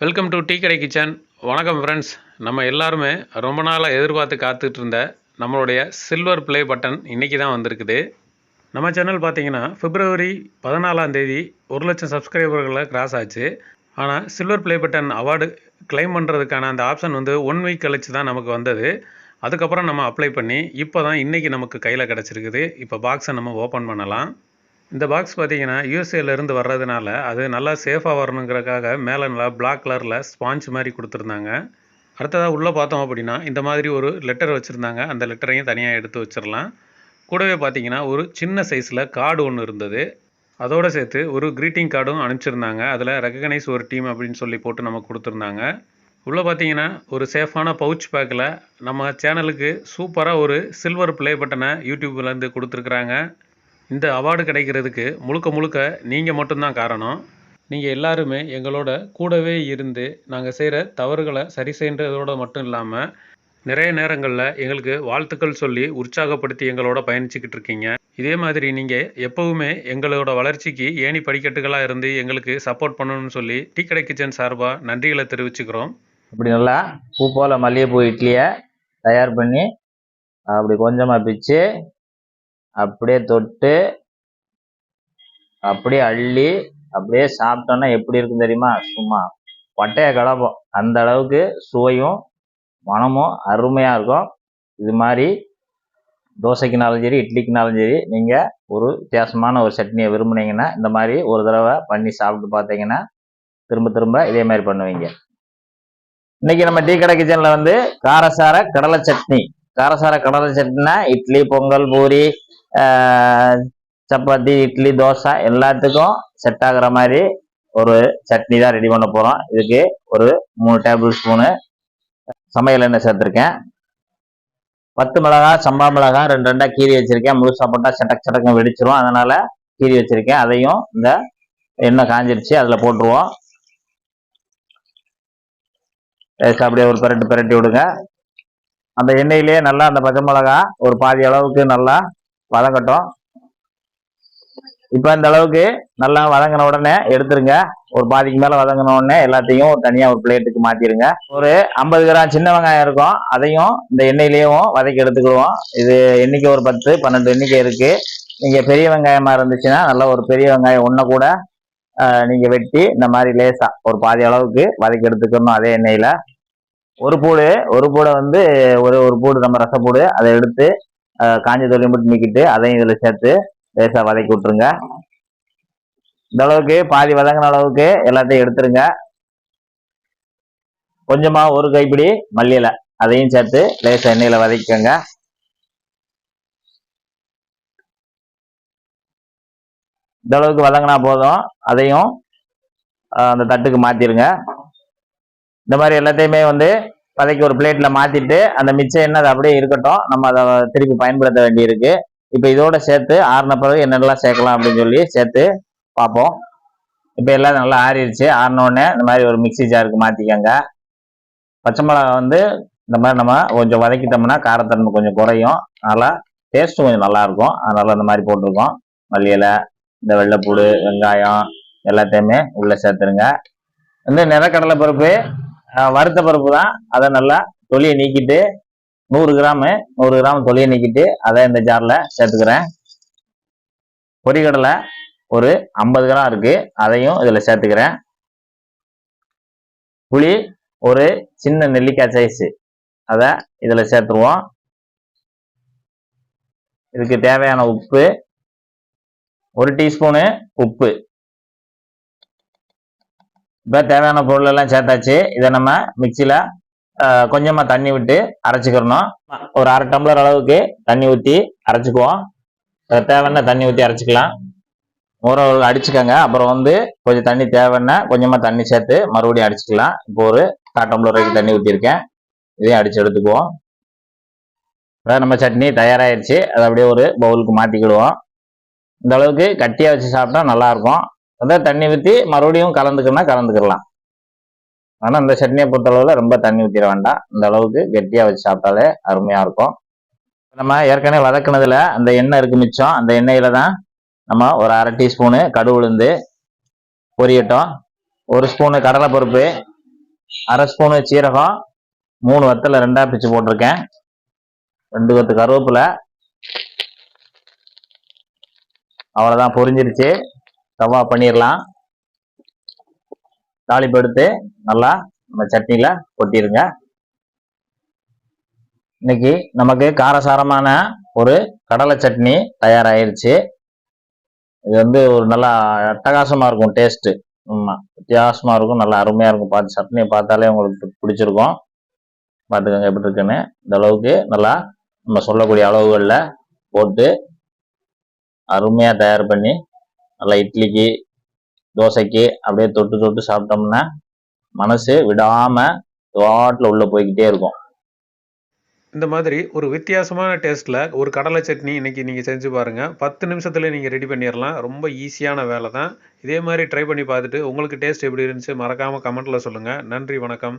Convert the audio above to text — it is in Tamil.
வெல்கம் டு டீ கடை கிச்சன் வணக்கம் ஃப்ரெண்ட்ஸ் நம்ம எல்லாருமே ரொம்ப நாளாக எதிர்பார்த்து காத்துட்டு இருந்த நம்மளுடைய சில்வர் ப்ளே பட்டன் இன்றைக்கி தான் வந்திருக்குது. நம்ம சேனல் பார்த்தீங்கன்னா பிப்ரவரி பதினாலாம் தேதி ஒரு லட்சம் சப்ஸ்கிரைபர்களை கிராஸ் ஆச்சு. ஆனால் silver play button award claim பண்ணுறதுக்கான அந்த ஆப்ஷன் வந்து ஒன் வீக் கழிச்சு தான் நமக்கு வந்தது. அதுக்கப்புறம் நம்ம அப்ளை பண்ணி இப்போ தான் இன்றைக்கி நமக்கு கையில் கிடச்சிருக்குது. இப்போ பாக்ஸை நம்ம ஓப்பன் பண்ணலாம். இந்த பாக்ஸ் பார்த்தீங்கன்னா யூஎஸ்ஏலேருந்து வர்றதுனால அது நல்லா சேஃபாக வரணுங்கிறக்காக மேலே நல்லா பிளாக் கலரில் ஸ்பாஞ்ச் மாதிரி கொடுத்துருந்தாங்க. அடுத்ததாக உள்ளே பார்த்தோம் அப்படின்னா இந்த மாதிரி ஒரு லெட்டர் வச்சுருந்தாங்க. அந்த லெட்டரையும் தனியாக எடுத்து வச்சிடலாம் கூடவே பார்த்தீங்கன்னா ஒரு சின்ன சைஸில் கார்டு ஒன்று இருந்தது. அதோடு சேர்த்து ஒரு க்ரீட்டிங் கார்டும் அனுப்பிச்சிருந்தாங்க. அதில் ரெக்கக்னைஸ் ஒரு டீம் அப்படின்னு சொல்லி போட்டு நம்ம கொடுத்துருந்தாங்க. உள்ளே பார்த்தீங்கன்னா ஒரு சேஃபான பவுச் பேக்கில் நம்ம சேனலுக்கு சூப்பராக ஒரு சில்வர் ப்ளே பட்டனை யூடியூப்லேருந்து கொடுத்துருக்குறாங்க. இந்த அவார்டு கிடைக்கிறதுக்கு முழுக்க முழுக்க நீங்கள் மட்டும்தான் காரணம். நீங்கள் எல்லாருமே எங்களோட கூடவே இருந்து நாங்கள் செய்கிற தவறுகளை சரி செய்கிறதோட மட்டும் இல்லாமல் நிறைய நேரங்களில் எங்களுக்கு வாழ்த்துக்கள் சொல்லி உற்சாகப்படுத்தி எங்களோட பயணிச்சுக்கிட்டு இருக்கீங்க. இதே மாதிரி நீங்கள் எப்போவுமே எங்களோட வளர்ச்சிக்கு ஏணி படிக்கட்டுகளாக இருந்து எங்களுக்கு சப்போர்ட் பண்ணணும்னு சொல்லி டீ கடை கிச்சன் சார்பாக நன்றிகளை தெரிவிச்சுக்கிறோம். இப்படி நல்லா பூ போல் மல்லிகைப்பூ இட்லியை தயார் பண்ணி அப்படி கொஞ்சமாக பிச்சு அப்படியே தொட்டு அப்படியே அள்ளி அப்படியே சாப்பிட்டோன்னா எப்படி இருக்கும் தெரியுமா? சும்மா பட்டையை கலப்போம். அந்த அளவுக்கு சுவையும் மனமும் அருமையாக இருக்கும். இது மாதிரி தோசைக்குனாலும் சரி இட்லிக்குனாலும் சரி நீங்கள் ஒரு வித்தியாசமான ஒரு சட்னியை விரும்புனீங்கன்னா இந்த மாதிரி ஒரு தடவை பண்ணி சாப்பிட்டு பார்த்தீங்கன்னா திரும்ப திரும்ப இதே மாதிரி பண்ணுவீங்க. இன்னைக்கு நம்ம டீ கடை கிச்சனில் வந்து காரசார கடலை சட்னி. காரசார கடலை சட்னினா இட்லி பொங்கல் பூரி சப்பாத்தி இட்லி தோசை எல்லாத்துக்கும் செட் ஆகிற மாதிரி ஒரு சட்னி தான் ரெடி பண்ண போகிறோம் இதுக்கு ஒரு மூணு டேபிள் ஸ்பூனு சமையல் எண்ணெய் சேர்த்துருக்கேன். பத்து மிளகா சம்பா மிளகா ரெண்டு ரெண்டாக கீரி வச்சுருக்கேன். முழுசா போட்டால் சட்டக் சட்டக்கம் வெடிச்சிரும். அதனால கீரி வச்சுருக்கேன். அதையும் இந்த எண்ணெய் காஞ்சிருச்சு. அதில் போட்டுருவோம். லேசா அப்படியே ஒரு பிரட்டு பிரட்டி விடுங்க. அந்த எண்ணெயிலே நல்லா அந்த பச்சை மிளகா ஒரு பாதி அளவுக்கு நல்லா வதங்கட்டும். இப்போ இந்த அளவுக்கு நல்லா வதங்கின உடனே எடுத்துருங்க. ஒரு பாதிக்கு மேலே வதங்கின உடனே எல்லாத்தையும் தனியாக ஒரு பிளேட்டுக்கு மாற்றிடுங்க ஒரு ஐம்பது கிராம் சின்ன வெங்காயம் இருக்கும். அதையும் இந்த எண்ணெயிலேயும் வதக்கி எடுத்துக்கிடுவோம். இது எண்ணிக்கை ஒரு பத்து பன்னெண்டு எண்ணிக்கை இருக்குது நீங்கள் பெரிய வெங்காயமாக இருந்துச்சுன்னா நல்லா ஒரு பெரிய வெங்காயம் ஒன்றை கூட நீங்கள் வெட்டி இந்த மாதிரி லேசாக ஒரு பாதி அளவுக்கு வதக்கி எடுத்துக்கணும் அதே எண்ணெயில். ஒரு பூடு ஒரு பூடை வந்து ஒரு ஒரு பூடு நம்ம ரசப்பூடு அதை எடுத்து காஞ்ச தொழில் மட்டும் நீக்கிட்டு அதையும் இதில் சேர்த்து லேசாக வதக்கி விட்டுருங்க. இந்த அளவுக்கு பாதி வதங்கின அளவுக்கு எல்லாத்தையும் எடுத்துருங்க. கொஞ்சமாக ஒரு கைப்பிடி மல்லியில் அதையும் சேர்த்து லேசாக எண்ணெயில் வதக்கிக்கோங்க. இந்த அளவுக்கு வதங்கினா போதும். அதையும் அந்த தட்டுக்கு மாற்றிடுங்க இந்த மாதிரி எல்லாத்தையுமே வந்து வதக்கி ஒரு பிளேட்டில் மாற்றிட்டு அந்த மிச்சம் என்ன அது அப்படியே இருக்கட்டும். நம்ம அதை திருப்பி பயன்படுத்த வேண்டியிருக்கு. இப்போ இதோட சேர்த்து ஆறின பிறகு என்னெல்லாம் சேர்க்கலாம் அப்படின்னு சொல்லி சேர்த்து பார்ப்போம். இப்போ எல்லாம் நல்லா ஆறிடுச்சு. ஆறினோடனே இந்த மாதிரி ஒரு மிக்ஸி ஜாருக்கு மாற்றிக்கோங்க பச்சை மிளகா வந்து இந்த மாதிரி நம்ம கொஞ்சம் வதக்கிட்டோம்னா காரத்தன்மை கொஞ்சம் குறையும். அதனால் டேஸ்ட்டும் கொஞ்சம் நல்லாயிருக்கும் அதனால் இந்த மாதிரி போட்டிருக்கோம். மல்லி இந்த வெள்ளைப்பூடு வெங்காயம் எல்லாத்தையுமே உள்ளே சேர்த்துருங்க. இந்த நிலக்கடலை பருப்பு வறுத்த பருப்பு தான். அதை நல்லா தொலியை நீக்கிட்டு நூறு கிராமு நூறு கிராம் தொலியை நீக்கிட்டு அதை இந்த ஜாரில் சேர்த்துக்கிறேன். பொரிகடலை ஒரு ஐம்பது கிராம் இருக்குது அதையும் இதில் சேர்த்துக்கிறேன். புளி ஒரு சின்ன நெல்லிக்காய் சைஸு அதை இதில் சேர்த்துருவோம். இதுக்கு தேவையான உப்பு ஒரு டீஸ்பூனு உப்பு. இப்போ தேவையான பொருளெல்லாம் சேர்த்தாச்சு. இதை நம்ம மிக்சியில் கொஞ்சமாக தண்ணி விட்டு அரைச்சிக்கிறணும். ஒரு அரை டம்ளர் அளவுக்கு தண்ணி ஊற்றி அரைச்சிக்குவோம். தேவைன்னா தண்ணி ஊற்றி அரைச்சிக்கலாம். ஓரளவு அடிச்சுக்கோங்க. அப்புறம் வந்து கொஞ்சம் தண்ணி தேவைன்னா கொஞ்சமாக தண்ணி சேர்த்து மறுபடியும் அடிச்சுக்கலாம். இப்போ ஒரு கால் டம்ளர் வரைக்கும் தண்ணி ஊற்றிருக்கேன் இதையும் அடித்து எடுத்துக்குவோம். அதான் நம்ம சட்னி தயாராகிடுச்சு அதை அப்படியே ஒரு பவுலுக்கு மாற்றிக்கிடுவோம் இந்த அளவுக்கு கட்டியாக வச்சு சாப்பிட்டா நல்லாயிருக்கும் அதான் தண்ணி ஊற்றி மறுபடியும் கலந்துக்கணும்னா கலந்துக்கலாம். ஆனால் இந்த சட்னியை பொறுத்தளவில் ரொம்ப தண்ணி ஊற்றிட வேண்டாம். இந்த அளவுக்கு கெட்டியாக வச்சு சாப்பிட்டாலே அருமையாக இருக்கும். நம்ம ஏற்கனவே வதக்குனதில் அந்த எண்ணெய் இருக்கு மிச்சம். அந்த எண்ணெயில் தான் நம்ம ஒரு அரை டீஸ்பூனு கடுகு உளுந்து பொரியட்டும். ஒரு ஸ்பூனு கடலைப்பருப்பு அரை ஸ்பூனு சீரகம் மூணு வத்தில் ரெண்டாக பிச்சு போட்டிருக்கேன். ரெண்டு வத்து கருவேப்பிலை. அவ்வளோதான் பொரிஞ்சிருச்சு. தவா பண்ணிடலாம் தாளிப்பு எடுத்து நல்லா நம்ம சட்னியில் கொட்டிடுங்க இன்னைக்கு நமக்கு காரசாரமான ஒரு கடலை சட்னி தயாராகிருச்சு இது வந்து ஒரு நல்லா அட்டகாசமாக இருக்கும் டேஸ்ட்டு. ஆமாம் வித்தியாசமாக இருக்கும் நல்லா அருமையாக இருக்கும். பார்த்து சட்னியை பார்த்தாலே உங்களுக்கு பிடிச்சிருக்கும். பார்த்துக்கோங்க எப்படி இருக்குன்னு. இந்த அளவுக்கு நல்லா நம்ம சொல்லக்கூடிய அளவுகளில் போட்டு அருமையாக தயார் பண்ணி நல்லா இட்லிக்கு தோசைக்கு அப்படியே தொட்டு தொட்டு சாப்பிட்டோம்னா மனசு விடாமல் வாட்டில் உள்ளே போய்கிட்டே இருக்கும். இந்த மாதிரி ஒரு வித்தியாசமான டேஸ்ட்டில் ஒரு கடலை சட்னி இன்றைக்கி நீங்கள் செஞ்சு பாருங்கள் பத்து நிமிஷத்தில் நீங்கள் ரெடி பண்ணிடலாம். ரொம்ப ஈஸியான வேலை தான் இதே மாதிரி ட்ரை பண்ணி பார்த்துட்டு உங்களுக்கு டேஸ்ட் எப்படி இருந்துச்சு மறக்காமல் கமெண்ட்டில் சொல்லுங்கள் நன்றி வணக்கம்.